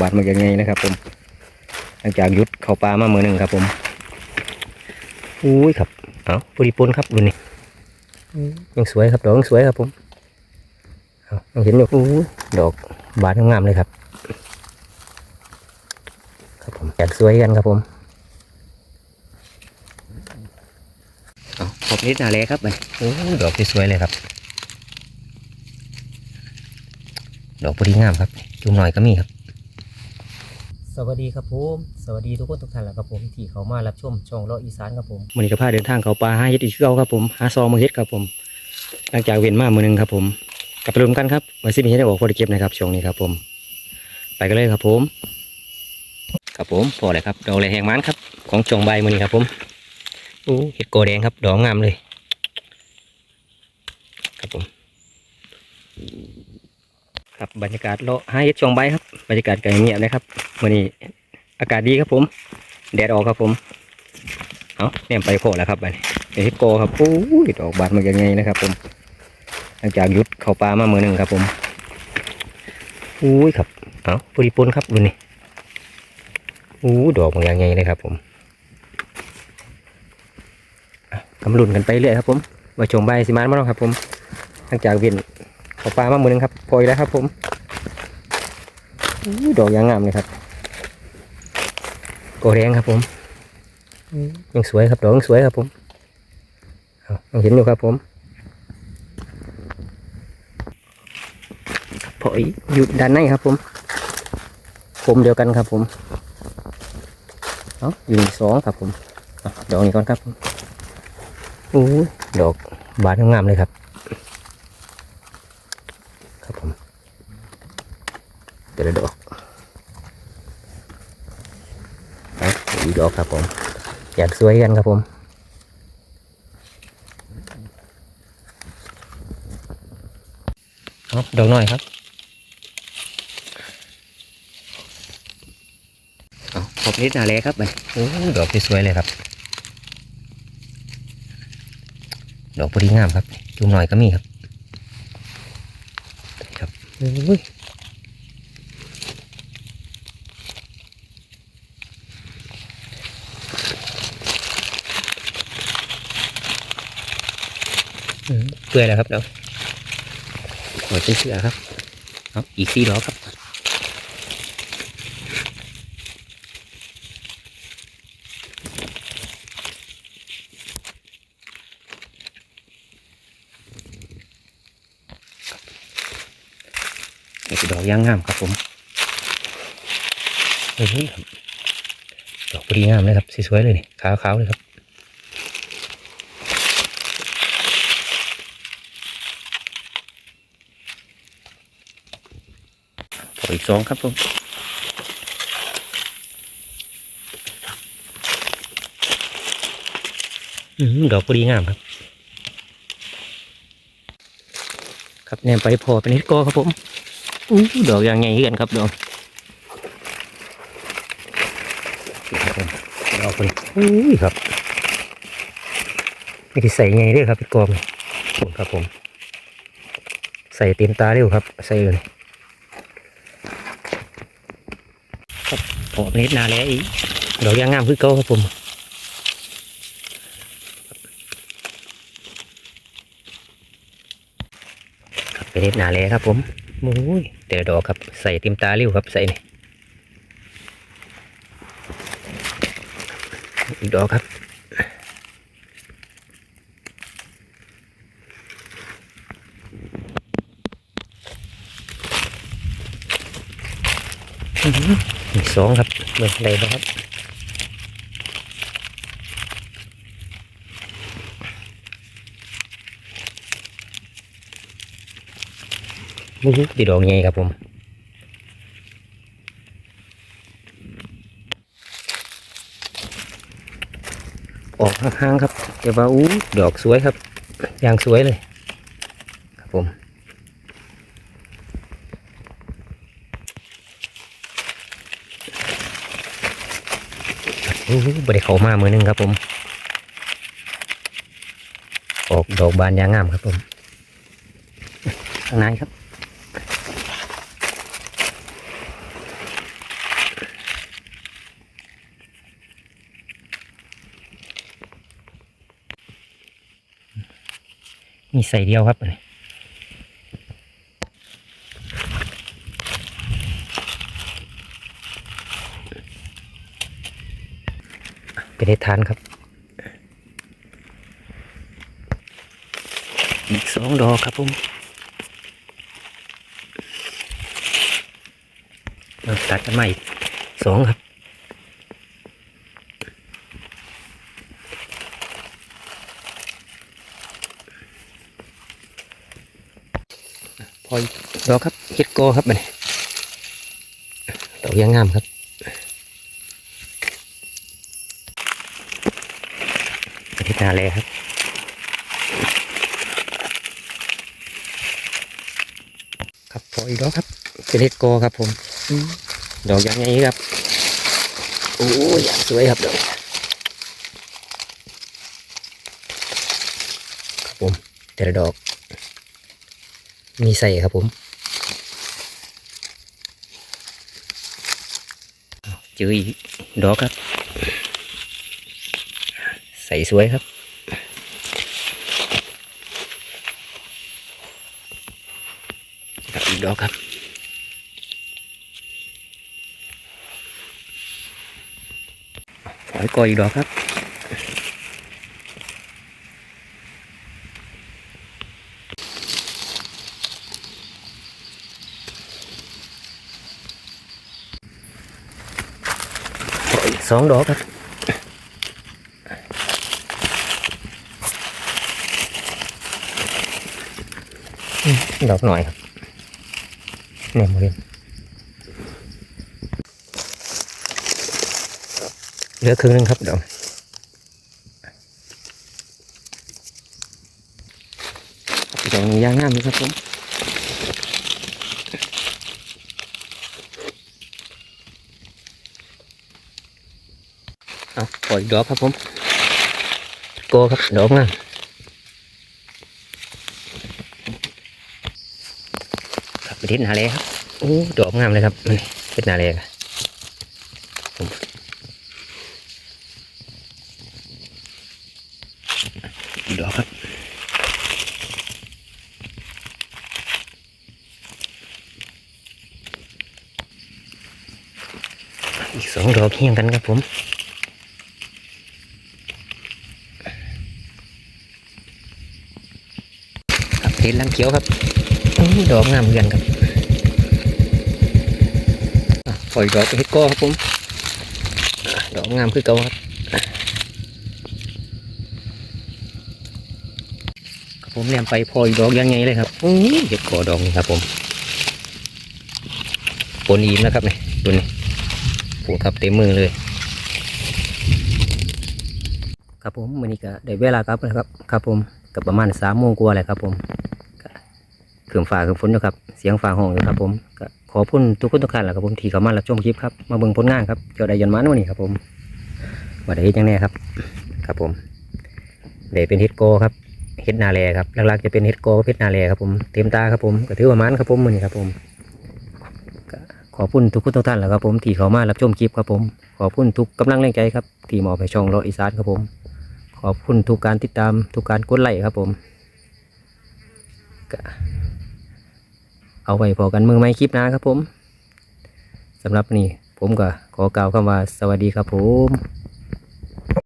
บาดมันยังไงนะครับ ผม หลังจากหยุดเข้าป่ามาเมื่อหนึ่งครับ ผมอุ้ยครับเอาปุริปนครับวันนี้ยังสวยครับดอกยังสวยครับผมเอายังเห็นอยู่อู้ดอกบานงามเลยครับ ครับผมแตกสวยกันครับผมเอาขอบนิดหนาเลยครับไปโอ้ยดอกสวยๆเลยครับ ดอกพอดีงามครับ จุ่มหน่อยก็มีครับ สวัสดีครับผมสวัสดีทุกคนทุกท่านแหละครับผมที่เขามารับชมช่องเลาะอีสานครับผมวันนี้ก็พาเดินทางเขาป่าหาเฮ็ดอีกเก่าครับผมหาซองมาเฮ็ดครับผม หลังจากเว้นมามือหนึงครับผมกลับไปรวมกันครับว่าสิมีเฮ็ดได้ออกพอได้เก็บนะครับช่วงนี้ครับผม ไปกันเลยครับผม ครับผมพอเลยครับดอกแหลแหงมันครับ ของจงใบมือนี้ครับผมโอ้เห็ดโกแดงครับดอกงามเลย ครับผม ครับบรรยากาศเลาะหาเห็ดช่วงใบครับ บรรยากาศไก่เงียบนะครับวันนี้อากาศดีครับผม แดดออกครับผมเอาเนี่ยไปโผล่แล้วครับบัดนี้เป็นเห็ดโกครับโอ้ยดอกบานมันยังไงนะครับ ผม หลังจากหยุดเข้าป่ามาเมื่อหนึ่งครับผมอุ้ยครับเอาปุริปนครับวันนี้อู้ดอกมันยังไงเลยครับ ผมกำลุนกันไปเรื่อยครับ ผมว่าชมใบสิมานมาแล้วครับ ผม หลังจากเวียน ขอปลามามือนึงครับปล่อยแล้วครับ ผมดอกยางงามเลยครับโกแดงครับผมยังสวยครับดอกยังสวยครับผมเอายังเห็นอยู่ครับผมพอยอยู่ด้านในครับ ผมผมเดียวกันครับผมเอาอยู่นี่สองครับผมเอาดอกนี้ก่อนครับผมอู้ดอกบานงามเลยครับผมแต่ ละดอกเอาอีกดอกครับผม อยากสวยกันครับผมเอาดอกน้อยครับเอาขอบนิดหนาเลยครับไปโอ้ดอกสวยๆเลยครับ ดอกพอดีงามครับ จุ่มหน่อยก็มีครับ ครับโอ้ย เปื่อยแล้วครับเดี๋ยวหัวเชื่อครับเอาอีกสี่ล้อครับนี่คือดอกย่างงามครับผมเฮ้ยครับดอกพอดีงามเลยครับสวยๆเลยนี่ขาวๆเลยครับ ออีกสองครับผมดอกพอดีงามครับ ครับแนมไปพอเป็นนิดก็ครับผมอู้ดอกอย่างไงกันครับดอกครับผมดอกคนอู้ยครับไม่ได้ใส่ไงเด้วยครับพี่กอมผมครับผม ใส่เต็มตาเร็วครับ ใส่เลยครับ พอเป็นนิดนาแล้วอีกดอกยางงามคือเก่าครับผมครับเป็นนิดนาแล้วครับผมโอ้ยแต่ละดอกครับใส่ต็มตาเร็วครับใส่นี่อีกดอกครับอือ อีกสองครับเบิ่งได้บ่ครับมู้ดีดอกใหญ่ครับผมออกห่างๆครับแต่ว่าอู้ดอกสวยครับอย่างสวยเลยครับผม โอ้บริเขามามือนึงครับผม ออกดอกบานยางงามครับผมข้างในครับมีใส่เดียวครับอันนี้ เป็นเห็ดทานครับ อีกสองดอกครับผมเอาตัดกันใหม่สองครับพอดอกครับเฮ็ดโกครับมันดอกยังงามครับ เฮ็ดนาแลครับครับพออีกแล้วครับเป็นเฮ็ดโกครับผมดอกยังไงครับโอ้ยสวยครับดอกครับผมแต่ละดอก มีใส่ครับผมเจออีกดอกครับ ใส่สวยครับครับ อีกดอกครับขอให้กออีกดอกครับขออีกสองดอกครับ อืม ดอกหน่อยครับเนี่ยมเรียนเหลือครึ่งหนึงครับดอกดอกนี้ยางงามเลยครับผมเอาปล่อยดอกครับผมโกครับดอกงาม ครับเป็นนาเลครับโอ้ดอกงามเลยครับมันเป็นนาเลครับผมอีกดอกครับอีกสองดอกเคียงกันครับผมครับทิศลังเขียวครับดอกงามเหมือนกันครับ อะ ปล่อยดอกเฮ็ดก้ครับผมดอกงามคือเก่าครับอะครับผมแนมไปพอยดอกยังไงเลยครับอุ้ยเฮ็ดก้ดอกนี่ครับผมปนอีมแล้วครับนี่ดูนี่โอ้ครับเต็มมือเลย ครับผมวันนี้ก็ได้เวลาครับนะครับ ครับผมกับประมาณสามโมงกว่าแหละครับผมก็เครื่องฟ้าเครื่องฝนอยู่ครับ เสียงฟ้าห้องอยู่ครับผมก็ ขอบคุณทุกคนทุกท่านแหละครับผมที่เข้ามารับชมคลิปครับมาเบิ่งผลงานครับเจ้าได้ยันมันวันนี้ครับผมว่าได้เฮ็ดยังไงครับ ครับผมได้เป็นเฮ็ดโกครับเฮ็ดนาแลครับหลักๆจะเป็นเฮ็ดโกกับเฮ็ดนาแลครับผมเต็มตาครับผมก็ถือว่ามันครับผมมือนี้ครับผมขอบคุณทุกคนทุกท่านแหละครับผมที่เข้ามารับชมคลิปครับผมขอบคุณทุกกำลังแรงใจครับที่มอบให้ช่องราอีสานครับผม ขอบคุณทุกการติดตามทุกการกดไลค์ครับผมก็ เอาไว้พอกันมือไม่คลิปนะครับผมสำหรับนี่ผมก็ขอกล่าวคำว่าสวัสดีครับผม